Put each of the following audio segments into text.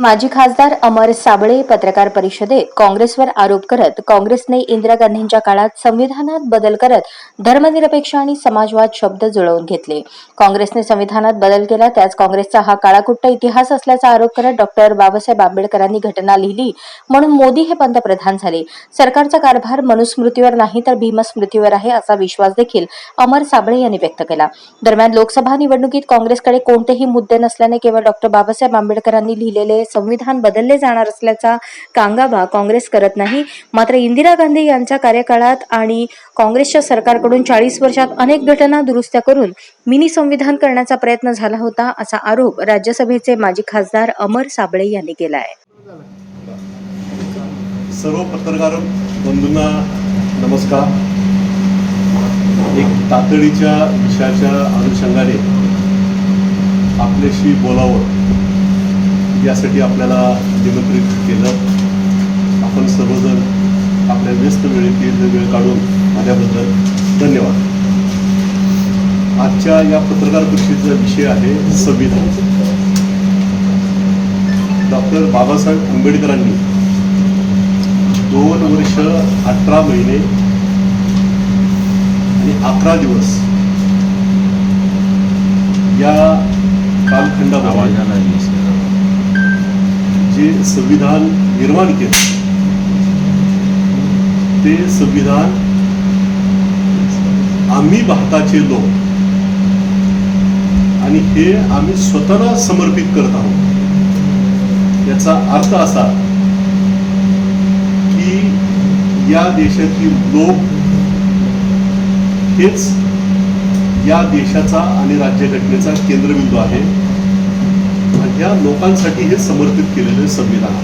माजी खासदार अमर साबळे पत्रकार परिषदेत काँग्रेसवर आरोप करत काँग्रेसने इंदिरा गांधींच्या काळात संविधानात बदल करत धर्मनिरपेक्ष आणि समाजवाद शब्द जुळवून घेतले. काँग्रेसने संविधानात बदल केला त्याच काँग्रेसचा हा काळाकुट्ट इतिहास असल्याचा आरोप करत डॉक्टर बाबासाहेब आंबेडकरांनी घटना लिहिली म्हणून मोदी हे पंतप्रधान झाले. सरकारचा कारभार मनुस्मृतीवर नाही तर भीमस्मृतीवर आहे असा विश्वास देखील अमर साबळे यांनी व्यक्त केला. दरम्यान लोकसभा निवडणुकीत काँग्रेसकडे कोणतेही मुद्दे नसल्याने केवळ डॉक्टर बाबासाहेब आंबेडकरांनी लिहिलेले संविधान बदलले जाणार असल्याचा कांगावा काँग्रेस करत नाही. मात्र इंदिरा गांधी यांच्या कार्यकाळात आणि काँग्रेसच्या सरकारकडून चाळीस वर्षात अनेक घटना दुरुस्त्या करून मिनी संविधान करण्याचा प्रयत्न झाला होता असा आरोप राज्यसभेचे माजी खासदार अमर साबळे यांनी केला आहे सर्व पत्रकार बंधूंना नमस्कार. एक तातडीच्या विषयाच्या अनुषंगाने आपल्याशी बोलावं. यासाठी आपल्याला निमंत्रित केलं. आपण सर्वजण आपल्या व्यस्त वेळेतील वेळ काढून आल्याबद्दल धन्यवाद. आजच्या या पत्रकार परिषदेचा विषय आहे संविधान. डॉक्टर बाबासाहेब आंबेडकरांनी दोन वर्ष अठरा महिने आणि अकरा दिवस या कालखंडामध्ये जे संविधान निर्माण केलं. ते संविधान आम्ही भारताचे लोक. आणि हे आम्ही स्वतःला समर्पित करत आहोत. याचा अर्थ असा की या देशातील लोक हेच या देशाचा आणि राज्यघटनेचा केंद्रबिंदू आहे. या लोकांसाठी हे समर्पित केलेलं संविधान.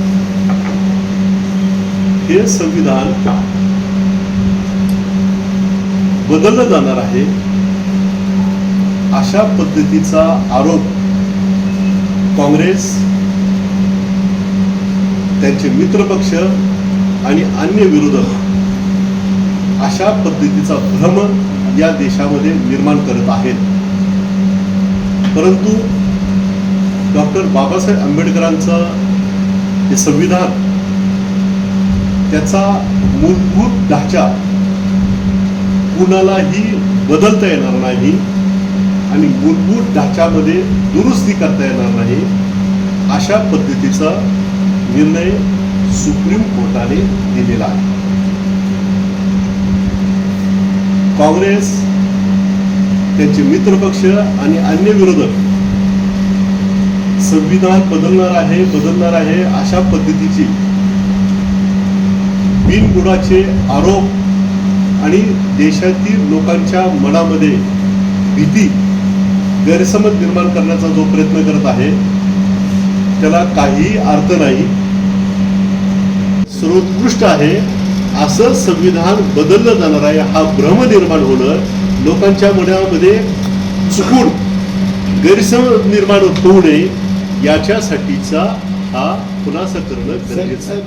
हे संविधान बदललं जाणार आहे अशा पद्धतीचा आरोप काँग्रेस त्यांचे मित्रपक्ष आणि अन्य विरोधक अशा पद्धतीचा भ्रम या देशामध्ये निर्माण करत आहेत. परंतु डॉक्टर बाबासाहेब आंबेडकरांचं हे संविधान त्याचा मूलभूत ढाचा कुणालाही बदलता येणार नाही आणि मूलभूत ढाच्यामध्ये दुरुस्ती करता येणार नाही अशा पद्धतीचा निर्णय सुप्रीम कोर्टाने दिलेला आहे. काँग्रेस त्यांचे मित्रपक्ष आणि अन्य विरोधक संविधान बदलणार आहे बदलणार आहे अशा पद्धतीची बिनबुडाचे आरोप आणि देशातील लोकांच्या मनामध्ये भीती गैरसमज निर्माण करण्याचा जो प्रयत्न करत आहे त्याला काही अर्थ नाही. सर्वोत्कृष्ट आहे असं संविधान बदललं जाणार आहे हा भ्रम निर्माण होणं लोकांच्या मनामध्ये चुकून गैरसमज निर्माण होऊ नये याच्यासाठीचा हा खुलासा करणं गरजेचं आहे.